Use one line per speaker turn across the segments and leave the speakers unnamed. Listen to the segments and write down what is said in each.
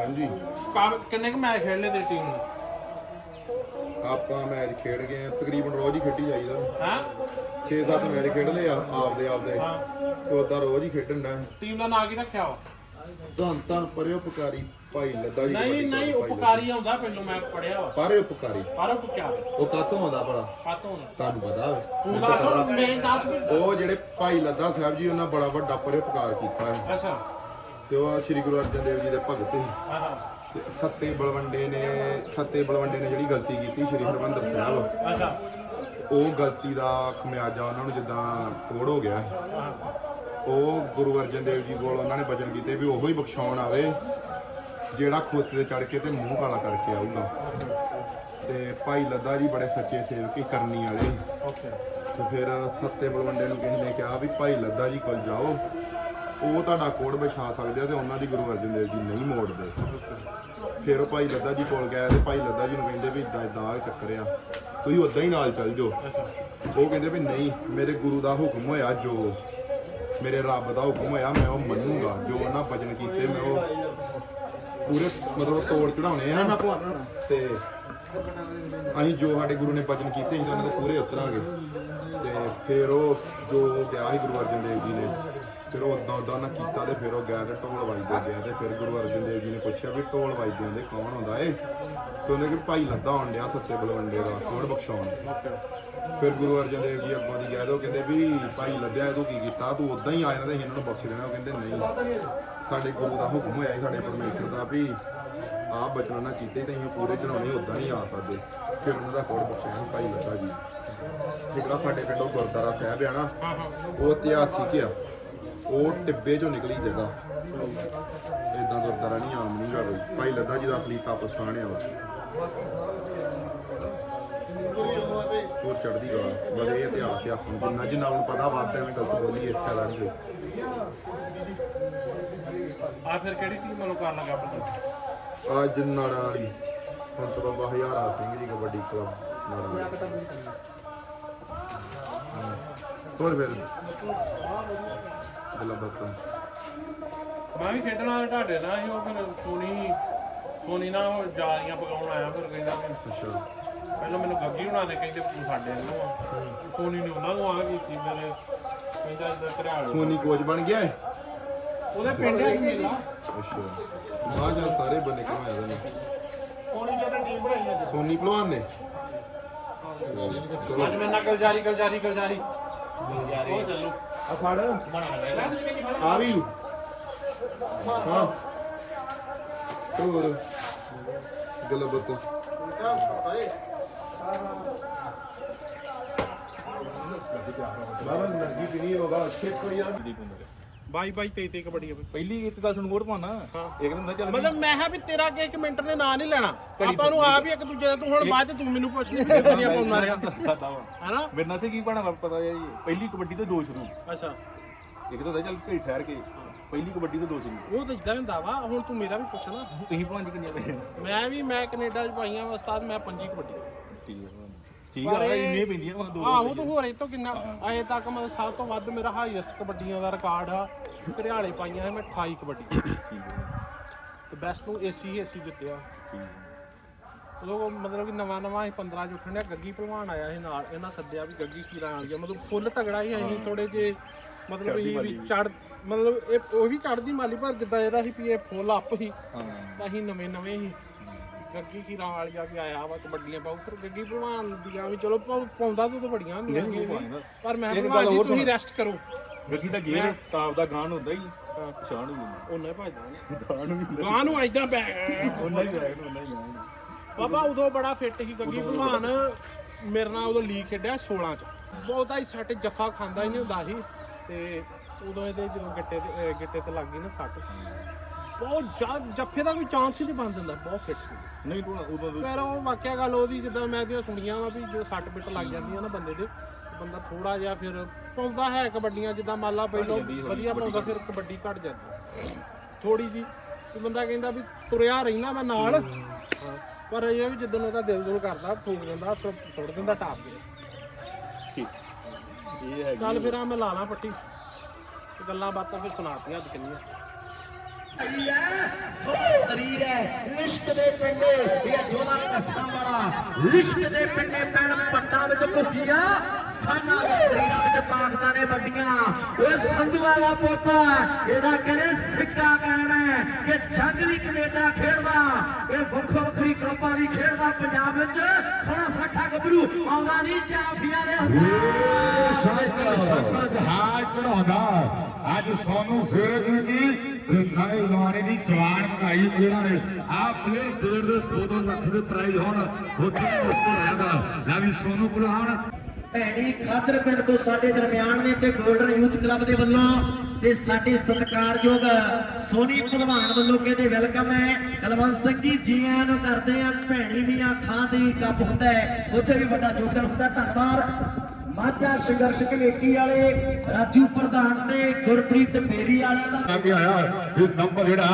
ਹਾਂਜੀ।
ਕਾ- ਕਿੰਨੇ ਕੁ ਮੈਚ ਖੇਡ ਲਏ ਤੇ ਟੀਮ ਨੇ?
ਆਪਾਂ ਮੈਚ ਖੇਡ ਗਏ ਆ, ਤਕਰੀਬਨ ਰੋਜ਼ ਹੀ ਖੇਡੀ ਜਾਈਦਾ।
ਹਾਂ?
6-7 ਮੈਚ ਖੇਡ ਲਏ ਆ ਆਪਦੇ ਆਪਦੇ। ਤੇ ਉਦਾਂ ਰੋਜ਼ ਹੀ ਖੇਡਣ ਦਾ
ਟੀਮ ਦਾ ਨਾਂ ਕੀ ਰੱਖਿਆ ਵਾ?
ਧੰਨ ਧੰਨ ਪਰਿਉਪਕਾਰੀ ਭਾਈ ਲੱਦਾ ਜੀ
ਨਹੀਂ ਨਹੀਂ ਉਪਕਾਰੀ ਆਉਂਦਾ ਪਹਿਲੋਂ ਮੈਂ ਪੜਿਆ ਵਾ।
ਲੱਦਾ। ਪਰਿਉਪਕਾਰੀ
ਪਰ ਉਪਕਾਰ।
ਉਹ ਕਾਤੋਂ ਆਉਂਦਾ ਭਲਾ?
ਕਾਤੋਂ
ਤੁਹਾਨੂੰ ਪਤਾ ਹੋਵੇ।
ਤੂੰ ਦੱਸ। ਮੈਂ ਦੱਸ ਵੀ।
ਉਹ ਜਿਹੜੇ ਭਾਈ ਲੱਦਾ ਸਾਹਿਬ ਜੀ ਉਹਨਾਂ ਬੜਾ ਵੱਡਾ ਪਰਿਉਪਕਾਰ ਕੀਤਾ ਹੈ।
ਅੱਛਾ।
ਤੇ ਉਹ ਸ੍ਰੀ ਗੁਰੂ ਅਰਜਨ ਦੇਵ ਜੀ ਦੇ ਭਗਤ ਸੀ ਤੇ ਸੱਤੇ ਬਲਵੰਡੇ ਨੇ ਸੱਤੇ ਬਲਵੰਡੇ ਨੇ ਜਿਹੜੀ ਗਲਤੀ ਕੀਤੀ ਸ੍ਰੀ ਹਰਮੰਦਰ ਸਾਹਿਬ।
ਅੱਛਾ।
ਉਹ ਗਲਤੀ ਦਾ ਖਮਿਆਜਾ ਉਹਨਾਂ ਨੂੰ ਜਿੱਦਾਂ ਕੋੜ ਹੋ ਗਿਆ। ਉਹ ਗੁਰੂ ਅਰਜਨ ਦੇਵ ਜੀ ਕੋਲ ਉਹਨਾਂ ਨੇ ਬਚਨ ਕੀਤੇ ਵੀ ਉਹੋ ਹੀ ਬਖਸ਼ਾਉਣ ਆਵੇ ਜਿਹੜਾ ਖੋਤੇ ਤੇ ਚੜ ਕੇ ਤੇ ਮੂੰਹ ਕਾਲਾ ਕਰਕੇ ਆਊਗਾ। ਤੇ ਭਾਈ ਲੱਦਾ ਜੀ ਬੜੇ ਸੱਚੇ ਸੇਵਕੀ ਕਰਨੀ ਵਾਲੇ।
ਓਕੇ।
ਤੇ ਫਿਰ ਸੱਤੇ ਬਲਵੰਡੇ ਨੂੰ ਕਿਸੇ ਨੇ ਕਿਹਾ ਵੀ ਭਾਈ ਲੱਦਾ ਜੀ ਕੋਲ ਜਾਓ। ਉਹ ਤੁਹਾਡਾ ਕੋੜ ਵਿਛਾ ਸਕਦੇ ਆ ਤੇ ਉਹਨਾਂ ਦੀ ਗੁਰੂ ਅਰਜਨ ਦੇਵ ਜੀ ਨਹੀਂ ਮੋੜਦੇ। ਫਿਰ ਉਹ ਭਾਈ ਲੱਦਾ ਜੀ ਕੋਲ ਗਿਆ ਤੇ ਭਾਈ ਲੱਦਾ ਜੀ ਨੂੰ ਕਹਿੰਦੇ ਵੀ ਇਦਾਂ ਇਦਾਂ ਚੱਕਰ ਆ। ਤੁਸੀਂ ਉਦਾਂ ਹੀ ਨਾਲ ਚੱਲ ਜਾਓ। ਉਹ ਕਹਿੰਦੇ ਵੀ ਨਹੀਂ ਮੇਰੇ ਗੁਰੂ ਦਾ ਹੁਕਮ ਹੋਇਆ ਜੋ ਮੇਰੇ ਰੱਬ ਦਾ ਹੁਕਮ ਹੋਇਆ ਮੈਂ ਉਹ ਮੰਨੂਗਾ। ਜੋ ਉਹਨਾਂ ਬਚਨ ਕੀਤੇ ਮੈਂ ਉਹ ਪੂਰੇ ਮਤਲਬ ਤੋੜ ਚੜਾਉਣੇ ਆ। ਤੇ ਅਸੀਂ ਜੋ ਸਾਡੇ ਗੁਰੂ ਨੇ ਬਚਨ ਕੀਤੇ ਸੀ ਉਹਨਾਂ ਦੇ ਪੂਰੇ ਉਤਰਾਂਗੇ। ਤੇ ਫਿਰ ਉਹ ਜੋ ਗਿਆ ਸੀ ਗੁਰੂ ਅਰਜਨ ਦੇਵ ਜੀ ਨੇ ਫਿਰ ਉਹ ਉਦਾਂ ਉਦਾਂ ਨਾ ਕੀਤਾ ਤੇ ਫਿਰ ਉਹ ਗਿਆ ਤੇ ਢੋਲ ਵਜਦੇ ਗਿਆ ਤੇ ਫਿਰ ਗੁਰੂ ਅਰਜਨ ਦੇਵ ਜੀ ਨੇ ਪੁੱਛਿਆ ਵੀ ਢੋਲ ਵਜਦੇ ਹੁੰਦੇ ਕੌਣ ਹੁੰਦਾ ਏ? ਤੇ ਉਹਨੇ ਕਿ ਭਾਈ ਲੱਦਾ ਆਉਣ ਡਿਆ ਸੱਤੇ ਬਲਵੰਡੇ ਦਾ ਕੋੜ ਬਖਸ਼ਾਉਣ? ਫਿਰ ਗੁਰੂ ਅਰਜਨ ਦੇਵ ਜੀ ਅੱਗੋਂ ਦੀ ਗਏ ਤੇ ਉਹ ਕਹਿੰਦੇ ਵੀ ਭਾਈ ਲੱਦਿਆ ਤੂੰ ਕੀ ਕੀਤਾ? ਤੂੰ ਉਦਾਂ ਹੀ ਆ ਜਾਣਾ ਤੇ ਇਹਨਾਂ ਨੂੰ ਬਖਸ਼ ਦੇਣਾ। ਉਹ ਕਹਿੰਦੇ ਨਹੀਂ। ਸਾਡੇ ਗੁਰੂ ਦਾ ਹੁਕਮ ਹੋਇਆ ਸੀ, ਸਾਡੇ ਪਰਮੇਸ਼ਰ ਦਾ ਵੀ ਆਹ ਬਚਨ ਨਾ ਕੀਤੇ, ਤੇ ਅਸੀਂ ਪੂਰੇ ਚੜਾਉਣੇ ਉਦਾਂ ਨਹੀਂ ਆ ਸਕਦੇ। ਫਿਰ ਉਹਨਾਂ ਦਾ ਕੋੜ ਬਖਸ਼ਿਆ ਭਾਈ ਲੱਦਾ ਜੀ। ਜਿਹੜਾ ਸਾਡੇ ਪਿੰਡੋਂ ਗੁਰਦਾਰਾ ਸਾਹਿਬ ਆ ਨਾ, ਉਹ ਇਤਿਹਾਸਿਕ ਆ। ਉਹ ਟਿੱਬੇ ਚੋਂ ਨਿਕਲੀ ਜਗ੍ਹਾ। ਇਦਾਂ ਗੁਰਦਾਰਾ ਨਹੀਂ ਆਮ ਨਹੀਂ ਗਾ ਕੋਈ। ਭਾਈ ਲੱਦਾ ਜੀ ਦਾ ਅਸਲੀ ਤਪ ਸਥਾਨ ਆ। ਉਹ ਹੋਰ ਚੜਦੀ ਗਲਾ ਬਸ ਇਹ ਇਤਿਹਾਸ ਆ ਆਪਾਂ ਨੂੰ ਜਿੰਨਾ ਜਿੰਨਾ ਹੁਣ ਪਤਾ ਵੱਧ ਐਵੇਂ ਗਲਤ ਬੋਲੀਏ ਫਾਇਦਾ ਨਹੀਂ ਕੋਈ।
ਆ ਫਿਰ ਕਿਹੜੀ ਟੀਮ ਵੱਲੋਂ ਕਰਨ ਲੱਗਾ ਬੰਦਾ
ਅੱਜ ਨਾੜਾਂ ਵਾਲੀ। ਸੰਤ ਬਾਬਾ ਹਜ਼ਾਰਾ ਸਿੰਘ ਜੀ ਕਬੱਡੀ ਕਲੱਬ ਨਾੜਾਂ। ਹੋਰ ਫਿਰ? ਗੱਲਾਂ ਬਾਤਾਂ
ਮੈਂ ਵੀ ਖੇਡਣ ਵਾਲੇ ਢਾਡੇ ਨਾਲ ਸੀ ਉਹ ਫਿਰ ਸੋਨੀ ਸੋਨੀ ਨਾਲ ਉਹ ਜਾਲੀਆਂ ਪਕਾਉਣ ਆਇਆ ਫਿਰ ਕਹਿੰਦਾ ਵੀ
ਅੱਛਾ।
ਪਹਿਲਾਂ ਮੈਨੂੰ ਗੱਗੀ ਹੁਣਾਂ ਨੇ ਕਹਿੰਦੇ ਤੂੰ ਸਾਡੇ ਨੂੰ ਆ। ਸੋਨੀ ਨੇ ਉਹਨਾਂ ਨੂੰ ਆ ਕੀਤੀ ਫਿਰ ਕਹਿੰਦਾ ਇਦਾਂ ਘਰਿਆਲ
ਸੋਨੀ ਕੋਚ ਬਣ ਗਿਆ ਹੈ
ਉਹਦੇ ਪਿੰਡ ਆ ਮੇਲਾ।
ਅੱਛਾ। ਬਾਹਰ ਜਾ ਸਾਰੇ ਬੰਦੇ ਕਿਉਂ ਆਏ ਨੇ?
ਸੋਨੀ ਜਿਹੜੀ ਟੀਮ ਬਣਾਈ ਅੱਜ
ਸੋਨੀ ਪਹਿਲਵਾਨ ਨੇ? ਚਲੋ
ਅੱਜ ਮੇਰੇ ਨਾਲ ਗਲਜਾਰੀ ਗਲਜਾਰੀ ਗਲਜਾਰੀ ਗਲਜਾਰੀ ਉਹ ਚੱਲੋ।
ਆ ਫੜ।
ਬਣਾ
ਆ ਵੀ। ਹਾਂ। ਹੋਰ ਗੱਲਾਂ ਬਾਬਾ ਨਰਜੀ ਪੀਣੀ ਹੋਗਾ ਛੇ ਕੋਈ ਯਾਰ
ਬਾਈ ਬਾਈ ਤੇ ਤੇ ਕਬੱਡੀ ਆ ਬਈ।
ਪਹਿਲੀ ਇੱਕ ਤਾਂ ਸੁਣ ਮੋੜ ਪਾਣਾ ਇੱਕ ਦਿਨ ਚੱਲ
ਮਤਲਬ ਮੈਂ ਕਿਹਾ ਵੀ ਤੇਰਾ ਕਿ ਇੱਕ ਮਿੰਟ ਨੇ ਨਾਂ ਨਹੀਂ ਲੈਣਾ। ਆਪਾਂ ਨੂੰ ਆਪ ਹੀ ਇੱਕ ਦੂਜੇ ਦਾ ਤੂੰ ਹੁਣ ਬਾਅਦ ਚ ਤੂੰ ਮੈਨੂੰ ਪੁੱਛ ਲਈ ਕਿੰਨੀਆਂ ਪਾਉਣਾ ਰਿਹਾ
ਸਾਦਾ ਵਾ।
ਹੈਨਾ?
ਮੇਰੇ ਨਾਲ ਸੇ ਕੀ ਪਾਣਾ ਪਤਾ ਹੈ ਜੀ। ਪਹਿਲੀ ਕਬੱਡੀ ਤੋਂ ਦੋ ਸ਼ੁਰੂ।
ਅੱਛਾ।
ਇੱਕ ਤਾਂ ਹੁੰਦਾ ਚੱਲ ਘੜੀ ਠਹਿਰ ਕੇ। ਪਹਿਲੀ ਕਬੱਡੀ ਤੋਂ ਦੋ ਸ਼ੁਰੂ।
ਉਹ ਤਾਂ ਇਦਾਂ ਹੁੰਦਾ ਵਾ। ਹੁਣ ਤੂੰ ਮੇਰਾ ਵੀ ਪੁੱਛਣਾ
ਤੁਸੀਂ ਪੰਜ ਕਿੰਨੀਆਂ ਪਈਆਂ
ਮੈਂ ਵੀ ਮੈਂ ਕੈਨੇਡਾ ਚ ਪਾਈਆਂ ਵਾ ਉਸਤਾਦ। ਮੈਂ ਪੰਜੀ ਕਬੱਡੀ।
ਠੀਕ ਹੈ ਠੀਕ ਆ ਇੰਨੇ ਪੈਂਦੀਆਂ ਵਾ ਦੋ
ਆਹੋ ਤੂੰ ਹੋਰ ਇਹ ਤੋਂ ਕਿੰਨਾ ਅਜੇ ਤੱਕ ਮੈਂ ਸਭ ਤੋਂ ਵੱਧ ਮੇਰਾ ਹਾਈਐਸਟ ਕਬੱਡੀਆਂ ਦਾ ਰਿਕਾਰਡ ਆ ਘਰਿਆਲੇ ਪਾਈਆਂ ਸੀ ਮੈਂ 28 ਕਬੱਡੀ
ਠੀਕ ਹੈ
ਤੇ ਬੈਸਟ ਨੂੰ ਏਸੀ ਏਸੀ ਜਿੱਤਿਆ।
ਠੀਕ ਹੈ
ਉਦੋਂ ਮਤਲਬ ਕਿ ਨਵਾਂ ਨਵਾਂ ਅਸੀਂ 15 ਚ ਉੱਠਣ ਡਿਆ ਗੱਗੀ ਭਲਵਾਨ ਆਇਆ ਸੀ ਨਾਲ ਇਹਨਾਂ ਸੱਦਿਆ ਵੀ ਗੱਗੀ ਖੀਰਾਂ ਵਾਲੀ ਆ। ਮਤਲਬ ਫੁੱਲ ਤਗੜਾ ਹੀ ਅਸੀਂ ਥੋੜੇ ਜੇ ਮਤਲਬ ਇਹ ਵੀ ਚੜ ਮਤਲਬ ਇਹ ਉਹ ਵੀ ਚੜਦੀ ਮਾਲੀ ਪਰ ਜਿੱਦਾਂ ਇਹਦਾ ਸੀ ਵੀ ਇਹ ਫੁੱਲ ਅੱਪ ਸੀ
ਹਾਂ।
ਤਾਂ ਅਸੀਂ ਨਵੇਂ ਨਵੇਂ ਹੀ ਗੱਗੀ ਖੀਰਾਂ ਵਾਲੀਆ ਵੀ ਆਇਆ ਵਾ ਕਬੱਡੀਆਂ ਪਾਉ ਫਿਰ ਗੱਗੀ ਭਲਵਾਨ ਦੀਆਂ ਵੀ ਚਲੋ ਪਾਉ- ਪਾਉਂਦਾ ਤੂੰ ਤਾਂ ਬੜੀਆਂ ਹੁੰਦੀਆਂ
ਪਾਉਂਦਾ।
ਪਰ ਮੈਂ
ਇੱਕ
ਭਲਵਾਨ
ਗੱਲ
ਜੀ
ਹੋਰ
ਤੁਸੀਂ। ਰੈਸਟ ਕਰੋ।
ਗੱਗੀ ਦਾ ਗੇਰ ਟਾਪ ਦਾ ਗਾਣ ਹੁੰਦਾ ਹੀ
ਹਾਂ,
ਪਛਾਣ ਹੋਈ
ਉਹਨੇ ਭਜਦਾ
ਗਾਣ ਵੀ
ਗਾਂ ਨੂੰ ਐਦਾਂ ਪੈ
ਉਹਨਾਂ ਹੀ ਬੈਗ ਉਹਨਾਂ ਹੀ ਆਉਣਾ
ਬਾਬਾ ਉਦੋਂ ਬੜਾ ਫਿੱਟ ਸੀ ਗੱਗੀ ਭਲਵਾਨ। ਮੇਰੇ ਨਾਲ ਉਦੋਂ ਲੀਗ ਖੇਡਿਆ 16 ਚ। ਬਹੁਤਾ ਹੀ ਸੱਟ ਜੱਫਾ ਖਾਂਦਾ ਹੀ ਨਹੀਂ ਹੁੰਦਾ ਸੀ। ਤੇ ਉਦੋਂ ਇਹਦੇ ਜਦੋਂ ਗਿੱਟੇ ਤੇ ਅਹ ਗਿੱਟੇ ਤੇ ਲੱਗ ਗਈ ਨਾ ਸੱਟ। ਬਹੁਤ ਜ਼ਿਆਦਾ ਜੱਫੇ ਦਾ ਕੋਈ ਚਾਂਸ ਹੀ ਨਹੀਂ ਬਣ ਦਿੰਦਾ ਬਹੁਤ ਫਿੱਟ
ਨਹੀਂ ਤੂੰ ਉਦੋਂ ਤੋਂ-
ਪਰ ਉਹ ਵਾਕਿਆ ਗੱਲ ਉਹਦੀ ਜਿੱਦਾਂ ਮੈਂ ਦੀਆਂ ਸੁਣੀਆਂ ਵਾ ਵੀ ਜੋ ਸੱਟ ਪਿੱਟ ਲੱਗ ਜਾਂਦੀਆਂ ਨਾ ਬੰਦੇ ਦੇ ਤੇ ਬੰਦਾ ਥੋੜਾ ਜਿਹਾ ਫਿਰ ਪਾਉਂਦਾ ਹੈ ਕਬੱਡੀਆਂ ਜਿੱਦਾਂ ਮੰਨ ਲਾ ਪਹਿਲਾਂ ਵਧੀਆ ਪਾਉਂਦਾ ਫਿਰ ਕਬੱਡੀ ਘਟ ਜਾਂਦੀ। ਥੋੜੀ ਜੀ ਤੇ ਬੰਦਾ ਕਹਿੰਦਾ ਵੀ ਤੁਰਿਆ ਰਹਿਣਾ ਮੈਂ ਨਾਲ। ਪਰ ਇਹ ਵੀ ਜਿੱਦਣ ਉਹਦਾ ਦਿਲ ਦੁਲ ਕਰਦਾ ਠੋਕ ਜਾਂਦਾ ਸੁੱਟ ਦਿੰਦਾ ਟਾਪ ਕੇ
ਇਹ ਹੈ
ਚੱਲ ਫਿਰ ਆ ਮੈਂ ਲਾ ਲਾਂ ਪੱਟੀ। ਤੇ ਗੱਲਾਂ ਬਾਤਾਂ ਫਿਰ ਸੁਣਾਤੀਆਂ ਅੱਜ ਕਿੰਨੀਆਂ।
ਸਹੀ ਹੈ ਸੋਹਣਾ ਸਰੀਰ ਹੈ। ਲਿਸ਼ਕ ਦੇ ਪਿੰਡੇ ਇਹ ਜੋਲਾ ਕੱਸਾਂ ਵਾਲਾ। ਲਿਸ਼ਕ ਦੇ ਪਿੰਡੇ ਪੈਣ ਪੱਟਾਂ ਵਿੱਚ ਭੁੱਖੀਆ ਸਾਨਾ ਦੇ ਸਰੀਰਾਂ ਵਿੱਚ ਤਾਕਤਾਂ ਨੇ ਵੱਡੀਆਂ। ਓਏ ਸੰਧੂਆਂ ਦਾ ਪੋਤਾ ਇਹਦਾ ਕਹਿੰਦੇ ਸਿੱਕਾ ਕਾਇਮ ਹੈ ਕਿ ਜੰਗਲੀ ਕੈਨੇਡਾ ਖੇਡਦਾ। ਇਹ ਵੱਖੋ ਵੱਖਰੀ ਕਲੱਬਾਂ ਦੀ ਖੇਡਦਾ ਪੰਜਾਬ ਵਿੱਚ। ਸੋਹਣਾ ਸੁਰੱਖਾ ਗੱਭਰੂ ਆਉਂਦਾ ਨਹੀਂ ਜਾਫੀਆਂ ਦੇ ਹਸਾਨ
ਸਾਈਕਲ ਸਾਈਕਲ ਜਹਾਜ਼ ਚੜਾਉਂਦਾ ਅੱਜ ਸੋਨੂੰ ਫੇਰ ਕੀ ਨਵੇਂ ਲਵਾਣੇ ਦੀ ਜਵਾਨ ਬਣਾਈ ਇਹਨਾਂ ਨੇ। ਆ ਪਲੇਅਰ ਦੇਰ ਦੇ 2 ਲੱਖ ਦੇ ਪ੍ਰਾਈਜ਼ ਹੁਣ ਉੱਥੇ ਮੁਸ਼ਕਲ ਰਹਿੰਦਾ ਲੈ ਵੀ ਸੋਨੂੰ ਭਲਵਾਨ
ਭੈਣੀ ਖਾਦਰ ਪਿੰਡ ਤੋਂ ਸਾਡੇ ਦਰਮਿਆਨ ਨੇ ਤੇ 골ਡਨ ਯੂਥ ਕਲੱਬ ਦੇ ਵੱਲੋਂ ਤੇ ਸਾਡੇ ਸਤਿਕਾਰਯੋਗ ਸੋਨੀ ਭਲਵਾਨ ਵੱਲੋਂ ਕਹਿੰਦੇ ਵੈਲਕਮ ਹੈ। ਕਲਵੰਤ ਸਿੰਘ ਜੀ ਜੀ ਆਇਆਂ ਨੂੰ ਕਰਦੇ ਆ ਭੈਣੀ ਦੀਆਂ ਥਾਂ ਤੇ ਕੱਪ ਹੁੰਦਾ ਹੈ। ਉੱਥੇ ਵੀ ਵੱਡਾ ਯੋਗਦਾਨ ਹੁੰਦਾ। ਧੰਨਵਾਦ। ਮਾਝਾ ਸੰਘਰਸ਼ ਕਮੇਟੀ ਵਾਲੇ ਰਾਜੂ ਪ੍ਰਧਾਨ ਤੇ ਗੁਰਪ੍ਰੀਤ ਮੇਰੀ ਵਾਲਿਆਂ ਦਾ
ਅੱਗੇ ਆਇਆ ਇਹ ਨੰਬਰ ਜਿਹੜਾ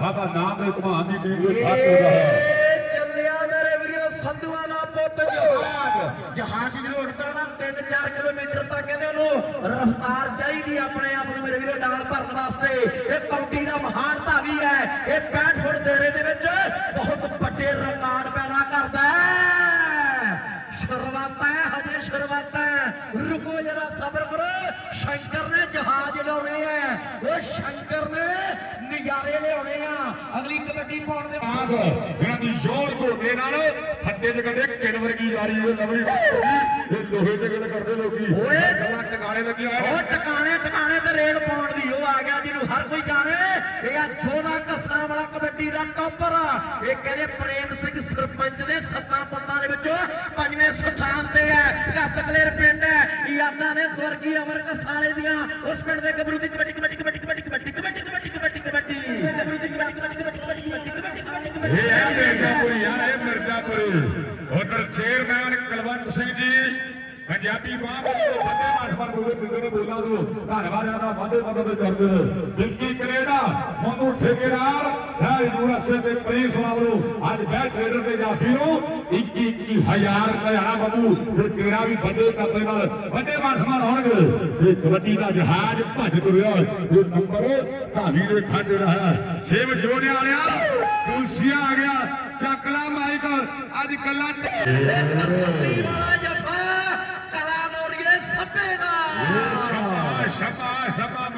ਬਾਬਾ ਨਾਮ ਦੇ ਘਮਾਨ ਦੀ ਟੀਮ ਦੇ ਖਾਤੇ ਦਾ ਹੈ।
ਚੱਲਿਆ ਮੇਰੇ ਵੀਰੋ ਸੰਧੂਆਂ ਦਾ ਪੁੱਤ ਜਹਾਜ਼। ਜਹਾਜ਼ ਜਦੋਂ ਉੱਡਦਾ ਨਾ 3-4 ਕਿਲੋਮੀਟਰ ਤੱਕ ਕਹਿੰਦੇ ਉਹਨੂੰ ਰਫ਼ਤਾਰ ਚਾਹੀਦੀ ਆਪਣੇ ਆਪ ਨੂੰ ਮੇਰੇ ਵੀਰੋ ਡਾਲ ਭਰਨ ਵਾਸਤੇ। ਇਹ ਕਬੱਡੀ ਦਾ ਮਹਾਨ ਧਾਵੀ ਹੈ ਇਹ 65 ਫੁੱਟ ਦੇਰੇ ਦੇ ਵਿੱਚ ਬਹੁਤ ਵੱਡੇ ਰਿਕਾਰਡ ਪੈਦਾ ਕਰਦਾ ਹੈ ਸ਼ੁਰੂਆਤ ਹੈ ਹਜੇ ਸ਼ੁਰੂਆਤ ਹੈ ਰੁਕੋ ਜਰਾ ਸਬਰ ਕਰੋ। ਸ਼ੰਕਰ ਨੇ ਜਹਾਜ਼ ਲਿਆਉਣੇ ਆ। ਉਹ ਸ਼ੰਕਰ ਨੇ ਨਜ਼ਾਰੇ ਲਿਆਉਣੇ ਆ। ਅਗਲੀ ਕਬੱਡੀ ਪਾਉਣ ਦੇ
ਆਸ ਜਿਹੜਾ ਦੀ ਜ਼ੋਰ ਘੋਟੇ ਨਾਲ ਹੱਤੇ ਤੇ ਕਹਿੰਦੇ ਕਿਲ ਵਰਗੀ ਯਾਰੀ ਇਹ ਲਵਰੀ ਇਹ ਲੋਹੇ ਤੇ ਗੱਲ ਕਰਦੇ ਲੋਕੀ।
ਓਏ।
ਗੱਲਾਂ ਟਿਕਾਣੇ ਲੱਗੇ ਹੋਏ
ਉਹ ਟਿਕਾਣੇ ਟਿਕਾਣੇ ਤੇ ਪਾਉਣ ਦੀ ਉਹ ਆ ਗਿਆ ਜਿਹਨੂੰ ਹਰ ਕੋਈ ਜਾਣੇ ਇਹ ਆ ਜੋਦਾ ਕੱਸਾਂ ਵਾਲਾ ਕਬੱਡੀ ਦਾ ਟੌਪਰ ਇਹ ਕਹਿੰਦੇ ਪ੍ਰੇਮ ਸਿੰਘ ਸਰਪੰਚ ਦੇ ਸੱਤਾਂ ਪੰਦਾਂ ਦੇ ਵਿੱਚੋਂ ਪੰਜਵੇਂ ਸਥਾਨ ਤੇ ਹੈ ਕਸਕਲੇਰ ਪਿੰਡ ਹੈ ਯਾਦਾਂ ਨੇ ਸਵਰਗੀ ਅਮਰ ਕਸਾਲੇ ਦੀਆਂ ਉਸ ਪਿੰਡ ਦੇ ਗੱਭਰੂ ਦੀ ਕਬੱਡੀ ਕਬੱਡੀ ਕਬੱਡੀ ਕਬੱਡੀ ਕਬੱਡੀ ਕਬੱਡੀ ਕਬੱਡੀ ਕਬੱਡੀ ਕਬੱਡੀ ਗੱਭਰੂ ਦੀ ਕਬੱਡੀ ਕਬੱਡੀ ਕਬੱਡੀ ਕਬੱਡੀ ਕਬੱਡੀ ਕਬੱਡੀ ਕਬੱਡੀ
ਇਹ ਹੈ ਮਿਰਜ਼ਾਪੁਰੀ ਯਾਰ ਇਹ ਮਿਰਜ਼ਾਪੁਰੀ ਉਧਰ ਚੇਅਰਮੈਨ ਕੁਲਵੰਤ ਸਿੰਘ ਜੀ ਪੰਜਾਬੀ ਬਾਹ ਵੱਲੋਂ ਫਤਿਹ ਮਾਸਪਰ ਬੋਲੇ ਪਿੰਦੇ ਨੇ ਬੋਲਾ ਦੋ ਧੰਨਵਾਦ ਇਹਦਾ ਵਾਦੇ ਵਾਦੇ ਦੇ ਕਰਦੇ ਨੇ ਬਿਲਕੀ ਕੈਨੇਡਾ ਮੋਨੂ ਠੇਕੇਦਾਰ ਸਾਰੀ ਯੂਐਸਏ ਤੇ ਪ੍ਰਿੰਸ ਵੱਲੋਂ ਅੱਜ ਬੈਟ ਟ੍ਰੇਡਰ ਦੇ ਜਾਫੀ ਨੂੰ 21 21000 ਹਜ਼ਾਰਾ ਬਾਬੂ ਤੇ ਤੇਰਾ ਵੀ ਵੱਡੇ ਕੱਪੇ ਨਾਲ ਵੱਡੇ ਮਾਸਮਾਨ ਹੋਣਗੇ ਤੇ ਕਬੱਡੀ ਦਾ ਜਹਾਜ਼ ਭੱਜ ਤੁਰਿਆ ਇਹ ਨੰਬਰ ਧਾਵੀ ਦੇ ਖੱਡ ਜਿਹੜਾ ਸੇਵ ਜੋੜਿਆ ਵਾਲਿਆ ਕੁਲਸੀਆ ਆ ਗਿਆ। ਚੱਕਲਾ ਮਾਈਕਲ। ਅੱਜ ਕੱਲਾ
ਤਸਵੀਰ ਵਾਲਾ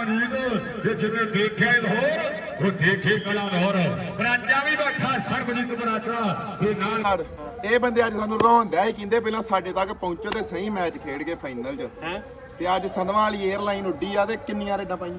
ਮਨੀਦ ਜੇ ਜਿਵੇਂ ਦੇਖਿਆ ਹੋਰ ਉਹ ਦੇਖੇ ਕਲਾ ਹੋਰ ਬਰਾਚਾ ਵੀ ਬੈਠਾ ਸਰਬਜੀਤ ਬਰਾਚਾ ਇਹ ਨਾਲ।
ਇਹ ਬੰਦੇ ਅੱਜ ਸਾਨੂੰ ਰੋਂਦਾ ਹੀ ਕਹਿੰਦੇ ਪਹਿਲਾਂ ਸਾਡੇ ਤੱਕ ਪਹੁੰਚੋ ਤੇ ਸਹੀ ਮੈਚ ਖੇਡ ਕੇ ਫਾਈਨਲ 'ਚ।
ਹੈ?
ਤੇ ਅੱਜ ਸੰਧਵਾਂ ਵਾਲੀ 에ਅਰਲਾਈਨ ਉੱਡੀ ਆ ਤੇ ਕਿੰਨੀਆਂ ਰੇਡਾਂ ਪਾਈਆਂ?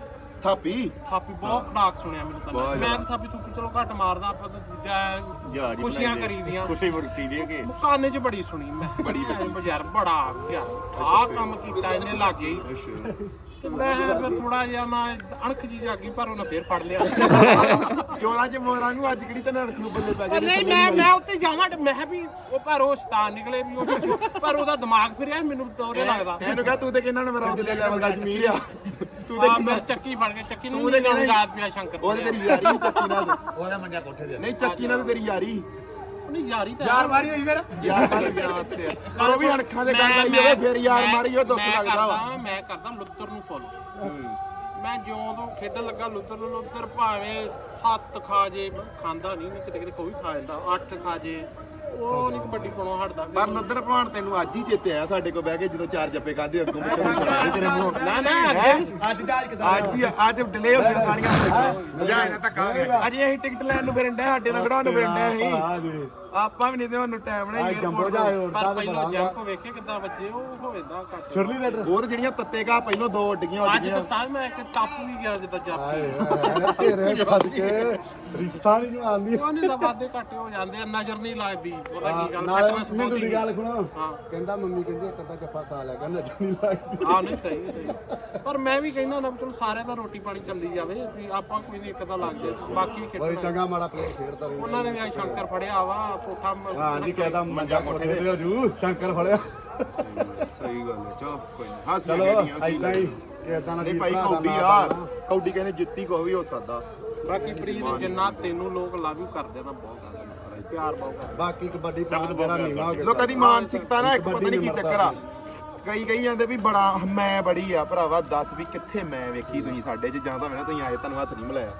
ਥਾਪੀ?
ਥਾਪੀ ਬਹੁਤ ਖੜਾਕ ਸੁਣਿਆ ਮੈਨੂੰ ਤਾਂ।
ਬਹੁਤ
ਮੈਂ। ਤਾਂ ਥਾਪੀ ਤੂੰ ਚਲੋ ਘੱਟ ਮਾਰਦਾ ਆਪਾਂ ਤਾਂ ਦੂਜਾ ਖੁਸ਼ੀਆਂ ਕਰੀਦੀਆਂ।
ਖੁਸ਼ੀ ਵਰਤੀ ਦੀ ਕਿ।
ਮੁਕਾਨੇ 'ਚ ਬੜੀ ਸੁਣੀ ਮੈਂ। ਬੜੀ ਬੜੀ ਯਾਰ ਬੜਾ ਯਾਰ ਆਹ ਕੰਮ ਕੀਤਾ ਇਹਨੇ ਲਾਗੇ ਹੀ। ਤੇ ਮੈਂ ਫਿਰ ਥੋੜਾ ਜਿਹਾ ਮੈਂ ਅਣਖ ਜੀ ਜਾਗੀ ਪਰ ਉਹਨੇ ਫੇਰ ਫੜ ਲਿਆ।
ਚੋਰਾਂ ਚ ਮੋਰਾਂ ਨੂੰ ਅੱਜ ਕਿਹੜੀ ਤੇ ਨਣਕ ਨੂੰ ਬੱਲੇ ਪੈ
ਪਰ ਨਹੀਂ ਮੈਂ ਮੈਂ ਉੱਤੇ ਜਾਵਾਂ ਤੇ ਮੈਂ ਵੀ ਉਹ ਪਰ ਉਹ ਸ਼ਤਾਨ ਨਿਕਲੇ ਵੀ ਉਹ ਪਰ ਉਹਦਾ ਦਿਮਾਗ ਫਿਰਿਆ ਮੈਨੂੰ ਦੋਰੇ ਲੱਗਦਾ।
ਇਹਨੂੰ ਕਹ ਤੂੰ ਤੇ ਕਿੰਨਾ ਨੂੰ ਮੇਰਾ ਉਤਲੇ ਲੈਵਲ ਦਾ ਜ਼ਮੀਰ ਆ। ਤੂੰ ਤੇ
ਆ
ਕਿੰਨਾ
ਮੈਂ ਚੱਕੀ ਫੜ ਕੇ ਚੱਕੀ ਨੂੰ
ਤੇ
ਨਹੀਂ
ਕਹਿਣਾ
ਯਾਦ ਪਿਆ ਸ਼ੰਕਰ
ਉਹ ਤੇ ਤੇਰੀ ਯਾਰੀ ਚੱਕੀ ਨਾਲ। ਉਹਦਾ ਮੰਜਾ ਕੋਠੇ ਤੇ ਨਹੀਂ ਚੱਕੀ ਨਾਲ ਤੇਰੀ ਯਾਰੀ।
ਨਹੀਂ ਯਾਰੀ ਤਾਂ ਯਾਰ ਮਾਰੀ ਹੋਈ ਫਿਰ।
ਯਾਰ ਮਾਰੀ ਯਾਦ ਤੇ। ਪਰ ਉਹ ਵੀ ਅਣਖਾਂ ਦੇ ਗੱਲ ਆਈ ਹੋਵੇ ਫਿਰ ਯਾਰ ਮਾਰੀ ਉਹ ਦੁੱਖ ਲੱਗਦਾ ਵਾ।
ਮੈਂ ਕਰਦਾ ਲੁੱਤਰ ਨੂੰ ਫੋਲੋ। ਮੈਂ ਜਿਉਂ ਤੋਂ ਖੇਡਣ ਲੱਗਾ ਲੁੱਤਰ ਨੂੰ ਲੁੱਤਰ ਭਾਵੇਂ ਸੱਤ ਖਾ ਜੇ ਖਾਂਦਾ ਨਹੀਂ ਕਿਤੇ ਕਿਤੇ ਕੋਈ ਖਾ ਜਾਂਦਾ ਅੱਠ ਖਾ ਜੇ। ਉਹ ਨਹੀਂ ਕਬੱਡੀ ਪਾਉਣੋਂ ਹਟਦਾ
ਪਰ ਨਦਰ ਭਵਾਨ ਤੈਨੂੰ ਅੱਜ ਹੀ ਚੇਤੇ ਆਇਆ ਸਾਡੇ ਕੋਲ ਬਹਿ ਕੇ ਜਦੋਂ ਚਾਰ ਜੱਪੇ ਕਾਦੇ ਅੱਗੋਂ ਪਿੱਛੋਂ ਸੁਣਾ ਤੇਰੇ ਮੂੰਹੋਂ
ਨਾ ਨਾ
ਹੈਂ?
ਅੱਜ ਜਹਾਜ਼ ਕਿਦਾਂ
ਅੱਜ ਹੀ ਅੱਜ ਡਿਲੇ ਹੋ ਗਈਆਂ ਸਾਰੀਆਂ। ਜਾਇ ਨਾ ਧੱਕਾ ਗਿਆ। ਅੱਜ ਅਸੀਂ ਟਿਕਟ ਲੈਣ ਨੂੰ ਫਿਰਨ ਸਾਡੇ ਨਾਲ ਖੜਾਉਣ ਨੂੰ ਫਿਰਨ ਅਸੀਂ। ਆਪਾਂ ਵੀ ਨਹੀਂ ਤੇ ਉਹਨੂੰ ਟਾਈਮ ਨਹੀਂ ਜੰਬੋ
ਪਰ ਪਹਿਲਾਂ ਜੰਪ ਵੇਖੇ ਕਿੱਦਾਂ ਵੱਜੇ ਉਹ ਹੋਵੇਦਾ ਘੱਟ।
ਉਹ ਤੇ ਜਿਹੜੀਆਂ ਤੱਤੇ ਕਾ ਪਹਿਲੋਂ ਦੋ ਉੱਡੀਆਂ
ਅੱਜ
ਉੱਡੀਆਂ
ਤਾਂ ਮੈਂ ਇੱਕ ਟੱਪ ਵੀ ਗਿਆ ਜਿੱਦਾਂ ਜੱਪ
ਤੇਰੇ ਸਦਕੇ ਰਿਸ਼ਤਾ ਨਹੀਂ ਆਉਂਦੀ
ਉਹ ਨਹੀਂ ਤਾਂ ਵਾਦੇ ਘੱਟੇ ਹੋ ਜਾਂਦੇ ਆ ਨਜ਼ਰ ਨਹੀਂ ਲੱਗਦੀ। ਪਤਾ ਕੀ ਗੱਲ
ਨਾਲ
ਫਿਟਨੈਸ
ਮੈਨੂੰ ਦੀ ਗੱਲ ਸੁਣੋ।
ਹਾਂ।
ਕਹਿੰਦਾ ਮੰਮੀ ਕਹਿੰਦੀ ਇੱਕ ਅੱਧਾ ਜੱਫਾ ਖਾ ਲਿਆ ਨਜ਼ਰ ਨਹੀਂ ਲੱਗਦੀ।
ਆ ਨਹੀਂ ਸਹੀ ਸਹੀ। ਪਰ ਮੈਂ ਵੀ ਕਹਿੰਦਾ ਨਾ ਚਲੋ ਸਾਰਿਆਂ ਦਾ ਰੋਟੀ ਪਾਣੀ ਚੱਲਦੀ ਜਾਵੇ ਵੀ ਆਪਾਂ ਕੋਈ ਨਹੀਂ ਇੱਕ ਦਾ ਲੱਗ ਜਾਏ। ਬਾਕੀ
ਬਈ
ਖੇਡਣਾ।
ਚੰਗਾ ਮਾੜਾ ਪਲੇਅਰ ਖੇਡਦਾ ਰਹੂ
ਉਹਨਾਂ ਨੇ ਵੀ ਅੱਜ ਸ਼ੰਕਰ ਫੜਿਆ ਵਾ ਕੋਠਾ ਮ-
ਹਾਂ ਜੀ ਕਹਦਾ ਮੰਜਾ ਕੋਠੇ ਤੇ ਹੋ ਜੂ ਸ਼ੰਕਰ ਫੜਿਆ।
ਸਹੀ ਗੱਲ ਹੈ ਚਲੋ ਕੋਈ ਨਹੀਂ ਹਾਂ
ਚਲੋ ਐਦਾਂ ਹੀ ਕਿਦਾਂ ਨਾ
ਨਹੀਂ ਭਾਈ ਕੌਡੀ ਆ ਕੌਡੀ ਕਹਿੰਦੇ ਜਿੱਤੀ ਕੋ ਵੀ ਹੋ ਸਕਦਾ।
ਬਾਕੀ ਪ੍ਰੀਤ ਜਿੰਨਾ ਤੈਨੂੰ ਲੋਕ ਲਵ ਯੂ ਕਰਦੇ ਨਾ ਬਹੁਤ ਕਰਦੇ ਪਿਆਰ ਬਹੁਤ ਕਰਦੇ
ਬਾਕੀ ਕਬੱਡੀ ਪਾਉਣਾ ਜਿਹੜਾ ਨੀਵਾ ਹੋ ਗਿਆ।
ਲੋਕਾਂ ਦੀ ਮਾਨਸਿਕਤਾ ਨਾ ਇੱਕ ਪਤਾ ਨਹੀਂ ਕੀ ਚੱਕਰ ਆ। ਕਈ ਕਈ ਜਾਂਦੇ ਵੀ ਬੜਾ ਮੈਂ ਬੜੀ ਆ ਭਰਾਵਾ ਦੱਸ ਵੀ ਕਿੱਥੇ ਮੈਂ ਵੇਖੀ ਤੁਸੀਂ ਸਾਡੇ 'ਚ ਜਾਂ ਤਾਂ ਹੋਵੇ ਨਾ ਤੁਸੀਂ ਆਏ ਤੁਹਾਨੂੰ ਹੱਥ ਨਹੀਂ ਮਿਲਾਇਆ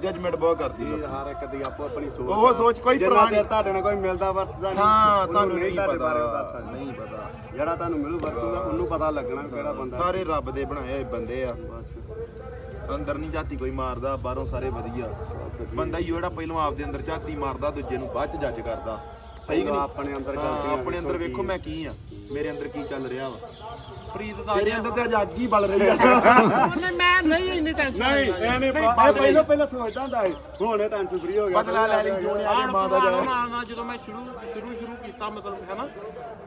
ਜੱਜਮੈਂਟ ਬਹੁਤ ਕਰਦੀ ਲੋਕ
ਹਰ ਇੱਕ ਦੀ ਆਪੋ ਆਪਣੀ ਸੋਚ
ਉਹ ਸੋਚ ਕੋਈ ਪੁਰਾਣੀ
ਤੁਹਾਡੇ ਨਾਲ ਕੋਈ ਮਿਲਦਾ ਵਰਤਦਾ ਨਹੀਂ
ਹਾਂ ਤੁਹਾਨੂੰ ਨਹੀਂ ਪਤਾ। ਨਹੀਂ ਪਤਾ।
ਜਿਹੜਾ ਤੁਹਾਨੂੰ ਮਿਲੂ ਵਰਤੂਗਾ ਉਹਨੂੰ ਪਤਾ ਲੱਗਣਾ ਕਿਹੜਾ ਬੰਦਾ।
ਸਾਰੇ ਰੱਬ ਦੇ ਬਣਾਏ ਹੋਏ ਬੰਦੇ ਆ।
ਬਸ।
ਅੰਦਰ ਨਹੀਂ ਝਾਤੀ ਕੋਈ ਮਾਰਦਾ ਬਾਹਰੋਂ ਸਾਰੇ ਵਧੀਆ। ਬੰਦਾ ਹੀ ਜਿਹੜਾ ਪਹਿਲਾਂ ਆਪਦੇ ਅੰਦਰ ਝਾਤੀ ਮਾਰਦਾ ਦੂਜੇ ਨੂੰ ਬਾਅਦ ਚ ਜੱਜ ਕਰਦਾ। ਸਹੀ ਕਿ ਨਹੀਂ?
ਆਪਣੇ ਅੰਦਰ
ਹਾਂ, ਆਪਣੇ ਅੰਦਰ
ਵੇਖੋ
ਮੈਂ ਕੀ ਆ। ਮੇਰੇ ਅੰਦਰ ਕੀ ਚੱਲ ਰਿਹਾ ਵਾ?
ਪ੍ਰੀਤ ਦਾ
ਤੇਰੇ ਅੰਦਰ ਤੇ ਅੱਜ ਅੱਗ ਹੀ ਬਲ ਰਹੀ। ਆ
ਉਹਨੇ ਮੈਂ ਨਹੀਂ ਇੰਨੀ ਟੈਨਸ਼ਨ
ਨਹੀਂ ਐਵੇਂ ਇਹ ਪਹਿਲਾਂ ਪਹਿਲਾਂ ਸੋਚਦਾ ਹੁੰਦਾ ਸੀ ਹੁਣ ਇਹ ਟੈਨਸ਼ਨ ਫ੍ਰੀ ਹੋ ਗਿਆ।
ਬਦਲਾ ਲੈ ਲਈ ਜੋ ਨੇ ਆ ਮਾਂ ਦਾ ਜਾ
ਨਾ ਨਾ ਜਦੋਂ ਮੈਂ ਸ਼ੁਰੂ ਸ਼ੁਰੂ ਸ਼ੁਰੂ ਕੀਤਾ ਮਤਲਬ ਹੈ ਨਾ